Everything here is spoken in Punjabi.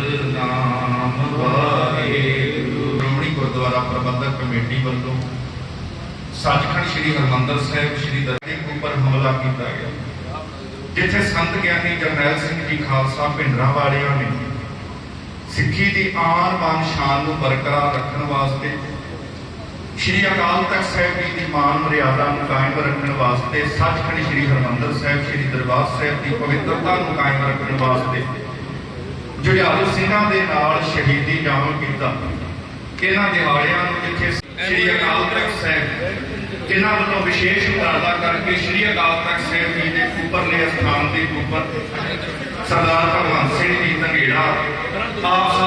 ਸਤਨਾਮ ਵਾਹਿਗੁਰੂ ਸ਼੍ਰੋਮਣੀ ਗੁਰਦੁਆਰਾ ਪ੍ਰਬੰਧਕ ਕਮੇਟੀ ਵੱਲੋਂ ਸੱਚਖੰਡ ਸ੍ਰੀ ਹਰਮੰਦਰ ਸਾਹਿਬ, ਸ੍ਰੀ ਦਰਬਾਰ ਉੱਪਰ ਹਮਲਾ ਕੀਤਾ ਗਿਆ। ਜਿੱਥੇ ਸੰਤ ਗਿਆਨੀ ਜਰਨੈਲ ਸਿੰਘ ਜੀ ਖਾਲਸਾ ਭਿੰਡਰਾਂ ਵਾਲਿਆਂ ਨੇ ਸਿੱਖੀ ਦੀ ਆਨ ਬਾਨ ਸ਼ਾਨ ਨੂੰ ਬਰਕਰਾਰ ਰੱਖਣ ਵਾਸਤੇ ਸ਼੍ਰੀ ਅਕਾਲ ਤਖਤ ਸਾਹਿਬ ਜੀ ਦੀ ਮਾਨ ਮਰਿਆਦਾ ਨੂੰ ਕਾਇਮ ਰੱਖਣ ਵਾਸਤੇ ਸੱਚਖੰਡ ਸ਼੍ਰੀ ਹਰਮੰਦਰ ਸਾਹਿਬ, ਸ਼੍ਰੀ ਦਰਬਾਰ ਸਾਹਿਬ ਦੀ ਪਵਿੱਤਰਤਾ ਨੂੰ ਕਾਇਮ ਰੱਖਣ ਵਾਸਤੇ ਜੁਝਾਰੂ ਸਿੰਘਾਂ ਦੇ ਨਾਲ ਸ਼ਹੀਦੀ ਜਾਮ ਕੀਤਾ। ਇਹਨਾਂ ਦਿਹਾੜਿਆਂ ਨੂੰ ਜਿੱਥੇ ਸ਼੍ਰੀ ਅਕਾਲ ਤਖਤ ਸਾਹਿਬ, ਜਿਨ੍ਹਾਂ ਵੱਲੋਂ ਵਿਸ਼ੇਸ਼ ਉਪਰਾਲਾ ਕਰਕੇ ਸ਼੍ਰੀ ਅਕਾਲ ਤਖਤ ਸਾਹਿਬ ਜੀ ਦੇ ਉੱਪਰਲੇ ਸਥਾਨ ਦੇ ਉੱਪਰ ਸਰਦਾਰ ਭਗਵੰਤ ਸਿੰਘ ਜੀ ਧੰਗੇੜਾ ਆਪ